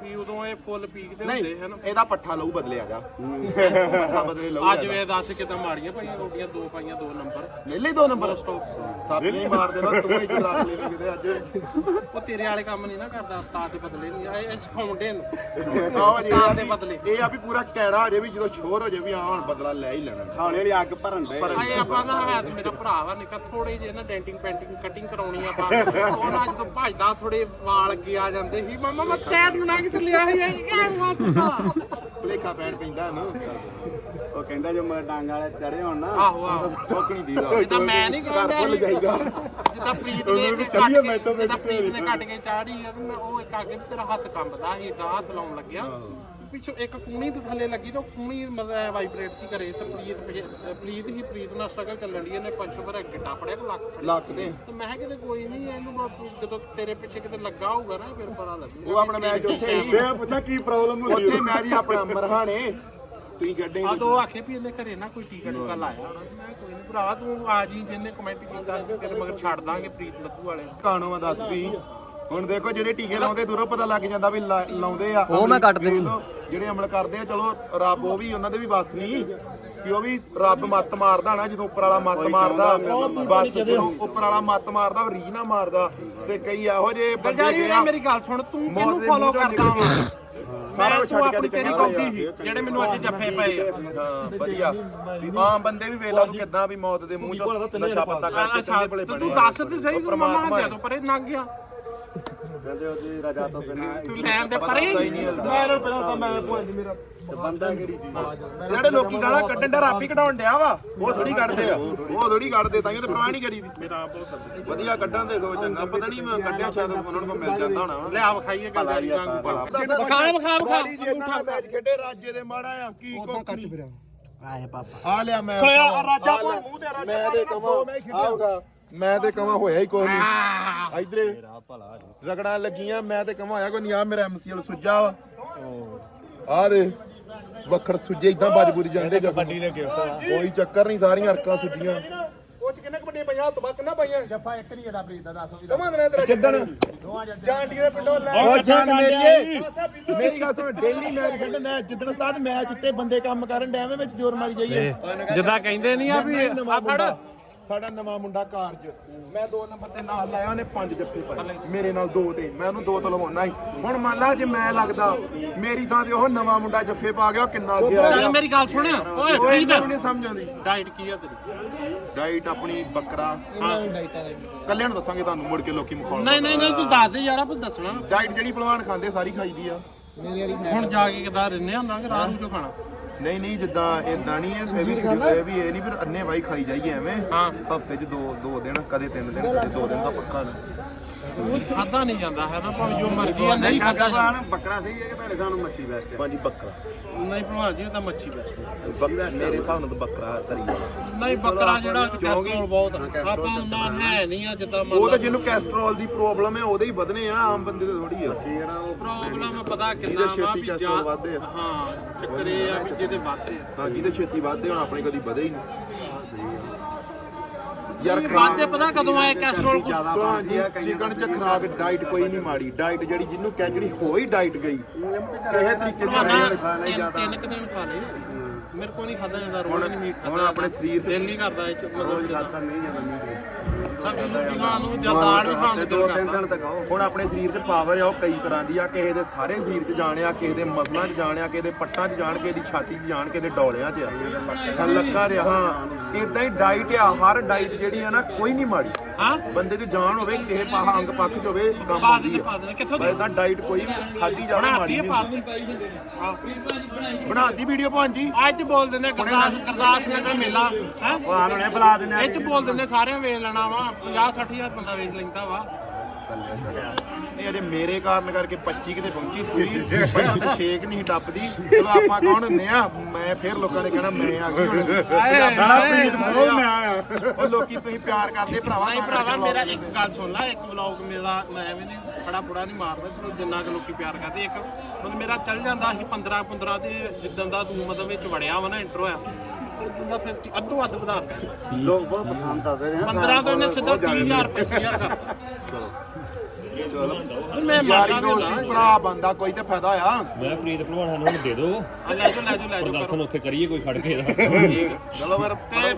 ਵੀ ਉਦੋਂ ਇਹ ਫੁੱਲ ਪੀਕ ਹੁੰਦੇ
ਨਹੀਂ ਇਹਦਾ ਪੱਠਾ ਲਊ ਬਦਲੇ ਆ ਜਾ ਪੱਠਾ ਬਦਲੇ ਲਊ
ਅੱਜ ਵੇ ਦੱਸ ਕਿਦਾਂ ਮਾੜੀਆਂ ਰੋਟੀਆਂ ਦੋ ਪਾਈਆਂ ਦੋ ਨੰਬਰ।
ਲੈ ਲਈ ਦੋ ਨੰਬਰ।
ਸਟਾਪ
ਥਾਪੀ ਨਹੀਂ ਮਾਰ ਦੇਣਾ ਤੂੰ ਹੀ ਜਰਾ ਲੈ ਕਿਤੇ ਅੱਜ।
ਉਹ ਤੇਰੇ ਵਾਲੇ ਕੰਮ ਨਹੀਂ ਨਾ ਕਰਦਾ ਉਸਤਾਦ ਦੇ ਬਦਲੇ ਨਹੀਂ। ਇਹ ਇਹ ਸਿਖਾਉਂਦੇ ਨੇ।
ਆਹ ਜੀ
ਉਸਤਾਦ ਦੇ ਬਦਲੇ।
ਇਹ ਆ ਵੀ ਪੂਰਾ ਕੈੜਾ ਹੋ ਜੇ ਵੀ ਜਦੋਂ ਸ਼ੋਰ ਹੋ ਜੇ ਵੀ ਹਾਂ ਹੁਣ ਬਦਲਾ ਲੈ ਹੀ ਲੈਣਾ।
ਹੌਲੀ ਹੌਲੀ ਅੱਗ ਭਰਨ ਦੇ।
ਆਏ ਆਪਾਂ ਨਾ ਹੈ ਤੇ ਮੇਰਾ ਭਰਾ ਵਾ ਨਿੱਕਾ ਥੋੜੇ ਜਿਹੇ ਨਾ ਡੈਂਟਿੰਗ ਪੈਂਟਿੰਗ ਕਟਿੰਗ ਕਰਾਉਣੀ ਆ ਆਪਾਂ। ਉਹ ਨਾ ਜਦੋਂ ਭਜਦਾ ਥੋੜੇ ਵਾਲ ਅੱਗੇ ਆ ਜਾਂਦੇ ਸੀ। ਮਾਮਾ ਮੈਂ ਚੈਟ ਨੂੰ ਨਾ ਕਿ ਲਿਆ ਸੀ ਇਹ ਵਾਸਤਾ
ਭਲੇਖਾ ਪੈਣ ਪੈਂਦਾ ਨਾ
ਉਹ ਕਹਿੰਦਾ ਜੋ ਮੈਂ ਡਾਂਗ ਵਾਲੇ ਚੜੇ ਹੋਣ ਨਾ
ਆਹੋ ਆਹੋ।
ਨਹੀਂ ਦੀਦਾ।
ਜਿੱਦਾਂ ਮੈਂ ਨਹੀਂ ਕਹਿੰਦਾ
ਭੁੱਲ ਜਾਈਦਾ।
ਜਿੱਦਾਂ ਪ੍ਰੀਤ
ਉਹਨੂੰ
ਨੇ
ਵੀ
ਕੱਟ
ਚੱਲੀਏ
ਕੇ-
ਮੈਟੋ ਮੈਟੋ
ਜਿੱਦਾਂ ਪ੍ਰੀਤ ਨੇ ਕੱਟ ਕੇ ਚਾੜੀ ਆ ਤੇ ਮੈਂ ਉਹ ਇੱਕ ਅੱਗੇ ਤੇਰਾ ਹੱਥ ਕੰਬਦਾ ਸੀ ਏਦਾਂ ਹੱਥ ਲਾਉਣ ਲੱਗਿਆ ਪਿੱਛੋਂ ਇੱਕ ਕੂਣੀ ਤੇ ਥੱਲੇ ਲੱਗੀ ਤੇ ਉਹ ਕੂਣੀ ਮਤਲਬ ਵਾਈਬ੍ਰੇਟ ਕੀ ਕਰੇ ਤੇ ਪ੍ਰੀਤ ਪ੍ਰੀਤ ਹੀ ਪ੍ਰੀਤ ਨਾਲ ਸਟਰਗਲ ਚੱਲਣ ਦੀ ਇਹਨੇ ਪੰਜ ਪਰ ਗਿੱਟਾ ਫੜਿਆ ਤੇ ਲੱਕ ਫੜਿਆ
ਲੱਕ ਤੇ।
ਤੇ ਮੈਂ ਕਿਹਾ ਕਿਤੇ ਕੋਈ ਨਹੀਂ ਇਹਨੂੰ ਬਾਪੂ ਜਦੋਂ ਤੇਰੇ ਪਿੱਛੇ ਕਿਤੇ ਲੱਗਾ ਹੋਊਗਾ ਨਾ ਫਿਰ ਪਤਾ ਲੱਗੂਗਾ
ਉਹ ਆਪਣਾ ਮੈਚ ਉੱਥੇ ਹੀ
ਫੇਰ ਪੁੱਛਿਆ ਕੀ ਪ੍ਰੋਬਲਮ ਹੁੰਦੀ
ਉੱਥੇ ਮੈਚ ਹੀ ਆਪਣਾ ਮਰਹਾਣੇ ਤੁਸੀਂ ਕੱਢੇ
ਆ ਦੋ ਆਖੇ ਵੀ ਇਹਨੇ ਘਰੇ ਨਾ ਕੋਈ ਟੀਕਾ ਟੂਕਾ ਲਾਇਆ ਹੋਣਾ। ਮੈਂ ਕਿਹਾ ਕੋਈ ਨਹੀਂ ਭਰਾ ਤੂੰ ਆ ਜੀ ਜਿਹਨੇ ਕਮੈਂਟ ਕੀਤਾ ਤੇਰੇ ਮਗਰ ਛੱਡ ਦਾਂਗੇ ਪ੍ਰੀਤ ਲੱਭੂ ਵਾਲੇ
ਕਾਣੋ ਆ ਦੱਸ ਵੀ ਹੁਣ ਦੇਖੋ ਜਿਹੜੇ ਟੀਕੇ ਲਾਉਂਦੇ ਦੂਰੋਂ ਪਤਾ ਲੱਗ ਜਾਂਦਾ ਵੀ ਲਾ- ਲਾਉਂਦੇ ਆ।
ਉਹ ਮੈਂ ਕੱਟ
ਵੇਖ ਲਓ, ਜਿਹੜੇ ਅਮਲ ਕਰਦੇ ਆ ਚਲੋ ਰੱਬ ਉਹ ਵੀ ਉਹਨਾਂ ਦੇ ਵੀ ਬਸ ਨਹੀਂ। ਕਿ ਉਹ ਵੀ ਰੱਬ ਮੱਤ ਮਾਰਦਾ ਨਾ ਜਦੋਂ ਉੱਪਰ ਵਾਲਾ ਮੱਤ ਮਾਰਦਾ ਬਸ ਜਦੋਂ ਉੱਪਰ ਵਾਲਾ ਮੱਤ ਮਾਰਦਾ ਰੀਝ ਨਾ ਮਾਰਦਾ। ਤੇ ਕਈ ਇਹੋ ਜਿਹੇ ਬੰਦੇ ਆ
ਮੇਰੀ ਗੱਲ ਸੁਣ ਤੂੰ ਕਿਹਨੂੰ
ਦੇ
ਫੋਲੋ ਕਰਦਾ ਵਾ?
ਸਾਰਾ ਕੁਝ ਛੱਡ ਕੇ
ਤੇਰੀ ਕੌਫੀ ਸੀ ਜਿਹੜੇ ਮੈਨੂੰ ਅੱਜ ਜੱਫੇ ਪਏ ਆ।
ਵਧੀਆ। ਆਮ ਬੰਦੇ ਵੀ ਵੇਲਾ ਤੂੰ ਕਿੱਦਾਂ ਵੀ ਮੌਤ ਦੇ ਮੂੰਹ ਚੋਂ ਨਸ਼ਾ ਪੱਤਾ ਕਰਕੇ ਚੰਗੇ ਭਲੇ ਬਣੇ
ਤੂੰ। ਦੱਸ ਤੇ ਸਹੀ ਤੂੰ ਮਾਮਾ ਦੇ ਤੋਂ ਪਰੇ ਲੰਘ ਗਿਆ।
ਕਹਿੰਦੇ ਉਹਦੀ ਰਜਾ ਤੋਂ ਬਿਨਾਂ
ਤੂੰ ਲੈਣ ਦੇ ਪਰੇ
ਹੀ ਨਹੀਂ ਹਿਲਦਾ
ਮੈਂ ਇਹਨਾਂ ਪਹਿਲਾਂ ਤਾਂ ਮੈਂ ਪੁੱਛ ਮੇਰਾ। ਬੰਦਾ ਕਿਹੜੀ ਚੀਜ਼ ਆ?
ਜਿਹੜੇ ਲੋਕੀ ਗਾਲਾਂ ਕੱਢਣ ਦਾ ਰਾਪੀ ਕਢਾਉਣ ਡਿਆ ਵਾ ਉਹ ਥੋੜੀ ਕੱਢਦੇ ਆ। ਉਹ ਥੋੜੀ ਕੱਢਦੇ ਤਾਂ ਹੀ ਤੇ ਪ੍ਰਵਾਹ ਨਹੀਂ ਕਰੀਦੀ
ਮੇਰਾ ਬਹੁਤ ਵਧੀਆ
ਵਧੀਆ ਕੱਢਣ ਦੇ ਦੋ ਚੰਗਾ ਪਤਾ ਨਹੀਂ ਮੈਂ ਕੱਢਿਆ ਸ਼ਾਇਦ ਉਹਨਾਂ ਨੂੰ ਕੋਈ ਮਿਲ ਜਾਂਦਾ ਹੋਣਾ। ਵਾ
ਲੈ ਆ ਵਿਖਾਈਏ ਗਰਜਾਰੀ ਵਾਂਗੂ ਵਿਖਾ ਵਿਖਾ ਵਿਖਾ
ਜਿਹੜਾ ਮੈਚ ਖੇਡੇ ਰਾਜੇ ਦੇ ਮਾੜਾ ਆ ਕੀ ਕੁੱਖ ਨਹੀਂ।
ਆਏ ਪਾਪਾ
ਆ ਲਿਆ ਮੈਂ ਰਾਜਾ ਕੋਲ। ਮੂੰਹ ਤੇ ਮੈਂ ਤੇ ਕਵਾਂ ਆਉਗਾ ਮੈਂ ਤੇ ਕਵਾਂ ਹੋਇਆ ਹੀ ਕੁਛ ਨਹੀਂ ਇਧਰੇ ਰਗੜਾਂ ਲੱਗੀਆਂ ਮੈਂ ਤੇ ਕਵਾਂ ਹੋਇਆ ਕੋਈ ਨਹੀਂ ਆ ਮੇਰਾ ਐਮਸੀਐਲ ਸੁੱਜਾ ਵਾ। ਆ ਦੇ ਵੱਖੜ ਸੁੱਜੇ ਇਦਾਂ ਬਜਬੂਰੀ ਜਾਂਦੇ ਕਬੱਡੀ ਦੇ ਕੋਈ ਚੱਕਰ ਨਹੀਂ ਸਾਰੀਆਂ ਅਰਕਾਂ ਸੁੱਜੀਆਂ। ਉਹ ਚ ਕਿੰਨੇ ਕਬੱਡੀਆਂ ਪਈਆਂ? ਹੱਥ ਕਿੰਨਾ ਪਾਈਆਂ? ਜੱਫਾ ਇੱਕ ਨਹੀਂ ਇਹਦਾ ਪ੍ਰੀਤ ਦਾ ਦੱਸ ਦਵਾਂ ਦਿਨਾਂ ਤੇਰਾ ਕਿੱਦਣ? ਜਾਂਟੀ ਦੇ ਪਿੰਡੋਂ ਲੈ। ਉਹ ਜਾਨ ਮੇਰੀ ਮੇਰੀ ਗੱਲ ਸੁਣ ਡੇਲੀ ਮੈਚ ਖੇਡਣਾ ਜਿੱਦਣ ਉਸਤਾਦ ਮੈਚ ਉੱਤੇ ਬੰਦੇ ਕੰਮ ਕਰਨ ਡੈਵੇਂ ਵਿੱਚ ਜ਼ੋਰ ਮਾਰੀ ਜਾਈਏ।
ਜਿੱਦਾਂ ਕਹਿੰਦੇ ਨਹੀਂ ਆ ਵੀ
ਨਵਾਂ
ਆ ਫੜ।
ਮੁੰਡਾ, ਸਾਡਾ ਨਵਾਂ ਮੁੰਡਾ ਕਾਰਜ। ਮੈਂ ਦੋ ਨੰਬਰ ਤੇ ਨਾਲ ਲਾਇਆ ਉਹਨੇ ਪੰਜ ਜੱਫੇ ਪਾਏ। ਮੇਰੇ ਨਾਲ ਦੋ ਤੇ। ਮੈਂ ਉਹਨੂੰ ਦੋ ਤੋਂ ਲਵਾਉਣਾ ਹੀ। ਹੁਣ ਮੰਨ ਲਾ ਜੇ ਮੈਂ ਲੱਗਦਾ ਮੇਰੀ ਥਾਂ ਤੇ ਉਹ ਨਵਾਂ ਮੁੰਡਾ ਜੱਫੇ ਪਾ ਗਿਆ ਕਿੰਨਾ ਅੱਗੇ ਆ
ਚੱਲ
ਗਿਆ।
ਮੇਰੀ ਗੱਲ ਸੁਣ। ਓਏ ਪ੍ਰੀਤ।
ਨੂੰ ਨਹੀਂ ਸਮਝ ਆਉਂਦੀ।
ਡਾਈਟ ਕੀ ਆ ਤੇਰੀ?
ਡਾਈਟ ਆਪਣੀ ਬੱਕਰਾ। ਕੱਲਿਆਂ ਨੂੰ ਦੱਸਾਂਗੇ ਤੁਹਾਨੂੰ ਮੁੜ ਕੇ ਲੋਕੀ ਮਖੌਲ
ਨਹੀਂ ਨਹੀਂ ਨਹੀਂ ਤੂੰ ਦੱਸ ਦੇ ਯਾਰ ਆਪਾਂ ਦੱਸਣਾ।
ਡਾਈਟ ਜਿਹੜੀ ਪਹਿਲਵਾਨ ਖਾਂਦੇ ਸਾਰੀ ਖਾਈਦੀ ਆ।
ਹੁਣ ਜਾ ਕੇ ਕਿਦਾਂ ਰਹਿੰਦੇ ਆ ਨਾ ਕਿ ਰਾਤ ਨੂੰ ਜੋ ਖਾਣਾ?
ਨਹੀਂ ਨਹੀਂ ਜਿੱਦਾਂ ਇਦਾਂ ਨਹੀਂ ਇਹ ਵੀ ਇਹ ਵੀ ਇਹ ਨਹੀਂ ਫਿਰ ਅੰਨੇ ਵਾਈ ਖਾਈ ਜਾਈਏ ਐਵੇਂ।
ਹਾਂ।
ਹਫ਼ਤੇ 'ਚ ਦੋ ਦੋ ਦਿਨ ਕਦੇ ਤਿੰਨ ਦਿਨ ਕਦੇ ਦੋ ਦਿਨ ਦਾ ਪੱਕਾ ਨਹੀਂ
ਖਾਦਾ ਨਹੀਂ ਜਾਂਦਾ ਹੈ ਨਾ ਭਾਵੇਂ ਜੋ ਮਰਜ਼ੀ ਆ ਨਹੀਂ ਖਾਦਾ
ਸਾਡਾ ਭਰਾ ਬੱਕਰਾ ਸਹੀ ਹੈ ਕਿ ਤੁਹਾਡੇ ਸਾਨੂੰ ਮੱਛੀ ਬੈਸਟ ਹੈ?
ਹਾਂਜੀ ਬੱਕਰਾ।
ਨਹੀਂ ਭਲਵਾਨ ਜੀ ਉਹ ਤਾਂ ਮੱਛੀ ਵਿੱਚ
ਬੱਕਰਾ ਮੇਰੇ ਹਿਸਾਬ ਨਾਲ ਤਾਂ ਬੱਕਰਾ ਧਰੀ ਆ
ਨਹੀਂ ਬੱਕਰਾ ਜਿਹੜਾ ਉਹ 'ਚ ਕੈਸਟਰੋਲ ਬਹੁਤ ਆ। ਆਪਾਂ ਉਹਨਾਂ ਹੈ ਨਹੀਂ ਆ ਜਿੱਦਾਂ ਮੰਨ
ਉਹ ਤਾਂ
ਲਾ
ਜਿਹਨੂੰ ਕੈਸਟਰੋਲ ਦੀ ਪ੍ਰੋਬਲਮ ਹੈ ਉਹਦੇ ਹੀ ਵਧਨੇ ਆ ਆਮ ਬੰਦੇ ਦੇ ਥੋੜੀ ਆ।
ਜਿਹੜਾ ਉਹ
ਪ੍ਰੋਬਲਮ ਪਤਾ ਕਿੰਨਾ
ਜਿਹਦੇ
ਵਾ
ਛੇਤੀ
ਵੀ
ਕੈਸਟਰੋਲ
ਜਾ-
ਵੱਧਦੇ ਆ।
ਹਾਂ ਚੱਕਰ ਇਹ ਆ ਵੀ ਜਿਹਦੇ ਵਾਧੇ ਆ।
ਹਾਂ ਜਿਹਦੇ ਛੇਤੀ ਵੱਧਦੇ ਹੁਣ ਆਪਣੇ ਕਦੀ ਵਧੇ ਹੀ ਨਹੀਂ। ਯਾਰ
ਵਾਧੇ ਪਤਾ ਕਦੋਂ ਆਏ ਕੈਸਟਰੋਲ
ਕਈਆਂ
ਚਿਕਨ ਚ ਖਰਾਕ ਡਾਈਟ ਕੋਈ ਨਹੀਂ ਮਾੜੀ ਡਾਈਟ ਜਿਹੜੀ ਜਿਹਨੂੰ ਕਹਿ ਜਿਹੜੀ ਹੋਈ ਡਾਈਟ ਗਈ। ਕਿਸੇ ਤਰੀਕੇ ਦੀ
ਨਾ
diet
ਖਾਣਾ ਹੀ।
ਤਿੰਨ
ਜ਼ਿਆਦਾ।
ਤਿੰਨ ਕੁ ਦਿਨ ਖਾ ਲਏ। ਮੇਰੇ ਕੋਲ ਨਹੀਂ ਖਾਦਾ ਜਾਂਦਾ ਰੋਜ਼ ਨਹੀਂ ਮੀਟ ਖਾਦਾ
ਹੁਣ ਆਪਣੇ ਸਰੀਰ ਤੇ
ਦਿਲ ਨਹੀਂ ਕਰਦਾ ਇਹ ਚ
ਰੋਜ਼
ਮਤਲਬ
ਖਾਤਾ ਨਹੀਂ ਜਾਂਦਾ ਮੀਟ
ਸਬਜ਼ੀ ਸੁਬਜ਼ੀ ਖਾਣ ਨੂੰ ਜਾਂ ਦਾਲ ਵੀ ਖਾਣ ਨੂੰ ਦਿਲ ਕਰਦਾ।
ਹੁਣ ਆਪਣੇ ਸਰੀਰ 'ਚ ਪਾਵਰ ਆ ਉਹ ਕਈ ਤਰ੍ਹਾਂ ਦੀ ਆ ਕਿਸੇ ਦੇ ਸਾਰੇ ਸਰੀਰ 'ਚ ਜਾਣ ਆ ਕਿਸੇ ਦੇ ਮਸਲਾਂ 'ਚ ਜਾਣ ਆ ਕਿਸੇ ਦੇ ਪੱਟਾਂ 'ਚ ਜਾਣ ਕਿਸੇ ਦੀ ਛਾਤੀ 'ਚ ਜਾਣ ਕਿਸੇ ਦੇ ਡੌਲਿਆਂ 'ਚ ਆ। ਲੱਗਾ ਰਿਹਾ ਇਦਾਂ ਹੀ ਡਾਈਟ ਆ ਹਰ ਡਾਈਟ ਜਿਹੜੀ ਆ ਨਾ ਕੋਈ ਨਹੀਂ ਮਾੜੀ।
ਹਾਂ?
ਬੰਦੇ 'ਚ ਜਾਨ ਹੋਵੇ ਕਿਸੇ ਪਾਹਾ ਅੰਗ ਪੱਖ 'ਚ ਹੋਵੇ ਕੰਮ
ਪਾ
ਆਉਂਦੀ
ਦੇ
ਆ।
ਪਾ ਦੇ ਕਿੱਥੋਂ ਦੀ?
ਇਦਾਂ ਡਾਈਟ ਕੋਈ ਖਾਦੀ ਜਾਵੇ ਮਾੜੀ
ਬਣਾਤੀ ਪਾ
ਨਹੀਂ
ਦੇ
ਬਣਾਤੀ ਵੀਡੀਓ ਭਾਂਜੀ
ਅੱਜ ਬੋਲ ਦਿੰਦੇ ਗੁਰਦਾਸ ਗੁਰਦਾਸ ਨਗਰ ਮੇਲਾ ਹੈ?
ਉਹ ਆਣ ਬੁਲਾ ਦਿੰਦੇ
ਇਹ ਚ ਬੋਲ ਦਿੰਦੇ ਸਾਰਿਆਂ ਵੇਚ ਲੈਣਾ ਵਾ 50 60000 ਬੰਦਾ ਵੇਚ ਲੈਂਦਾ ਵਾ।
ਨਹੀਂ ਅਜੇ ਮੇਰੇ ਕਾਰਨ ਕਰਕੇ 25 ਕਿਤੇ ਪਹੁੰਚੀ ਸੂਈ ਪਹਿਲਾਂ ਤਾਂ ਛੇਕ ਨਹੀਂ ਟੱਪਦੀ। ਚਲੋ ਆਪਾਂ ਕੌਣ ਹੁੰਦੇ ਆ? ਮੈਂ ਫਿਰ ਲੋਕਾਂ ਨੇ ਕਹਿਣਾ ਮੈਂ ਆ ਹੁਣ।
ਗਾਲਾਂ ਪ੍ਰੀਤ ਬਹੁਤ ਮੈਂ ਆਇਆ
ਉਹ ਲੋਕੀ ਤੁਸੀਂ ਪਿਆਰ ਕਰਦੇ ਭਰਾਵਾ
ਨਹੀਂ ਭਰਾਵਾ ਮੇਰਾ ਇੱਕ ਗੱਲ ਸੁਣ ਲੈ ਇੱਕ ਵਲੌਗ ਮੇਰਾ ਮੈਂ ਐਵੇਂ ਨਹੀਂ ਬੜਾ ਬੁੜਾ ਨਹੀਂ ਮਾਰਦਾ ਚਲੋ ਜਿੰਨਾ ਕੁ ਲੋਕੀ ਪਿਆਰ ਕਰਦੇ ਇੱਕ ਮਤਲਬ ਮੇਰਾ ਚੱਲ ਜਾਂਦਾ ਸੀ 15 15 ਤੇ ਜਿੱਦਾਂ ਦਾ ਤੂੰ ਮਤਲਬ ਵਿੱਚ ਵੜਿਆ ਵਾ ਨਾ ਇੰਟਰੋ ਆ। ਉਦੋਂ ਦਾ ਫਿਰ ਅੱਧੋ ਅੱਧ ਵਧਾ ਦਿੱਤਾ
ਲੋਕ ਬਹੁਤ ਪਸੰਦ ਆਦੇ ਨੇ
15 ਤੋਂ ਇਹਨੇ ਸਿੱਧਾ 30000 35000 ਕਰਤਾ
ਚਲੋ।
ਮੈਂ
ਯਾਰੀ ਦੋਸਤੀ ਭਰਾ ਬੰਦਾ ਕੋਈ ਤੇ ਫਾਇਦਾ ਆ।
ਮੈਂ ਪ੍ਰੀਤ ਭਲਵਾਨ ਸਾਨੂੰ ਹੁਣ ਦੇ ਦਿਓ।
ਆ ਲੈ ਜਾਓ ਲੈ ਜਾਓ ਲੈ ਜਾਓ
ਪ੍ਰਦਰਸ਼ਨ ਉੱਥੇ ਕਰੀਏ ਕੋਈ ਖੜ ਕੇ ਇਹਦਾ
ਚਲੋ ਫਿਰ
ਤੇ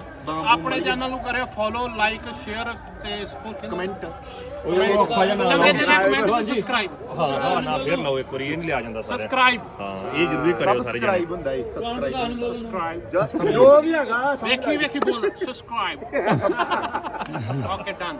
ਆਪਣੇ ਚੈਨਲ ਨੂੰ ਕਰਿਓ ਫੋਲੋ ਲਾਈਕ ਸ਼ੇਅਰ ਤੇ
ਕਮੈਂਟ
ਉਹ ਔਖਾ ਜਿਹਾ ਨਾ
ਚੰਗੇ ਜਿਹੇ ਕਮੈਂਟ ਸਬਸਕ੍ਰਾਈਬ
ਹਾਂ ਹਾਂ ਨਾ ਫਿਰ ਲਓ ਇੱਕ ਵਾਰੀ ਇਹ ਨਹੀਂ ਲਿਆ ਜਾਂਦਾ ਸਾਰਿਆਂ
ਸਬਸਕ੍ਰਾਈਬ
ਹਾਂ ਇਹ ਜ਼ਰੂਰੀ ਕਰਿਓ ਸਾਰੇ ਜਣੇ
ਸਬਸਕ੍ਰਾਈਬ ਹੁੰਦਾ ਏ ਸਬਸਕ੍ਰਾਈਬ
ਸਬਸਕ੍ਰਾਈਬ
ਜੋ ਵੀ ਹੈਗਾ
ਵੇਖੀ ਵੇਖੀ ਬੋਲ ਸਬਸਕ੍ਰਾਈਬ ਓਕੇ ਡਨ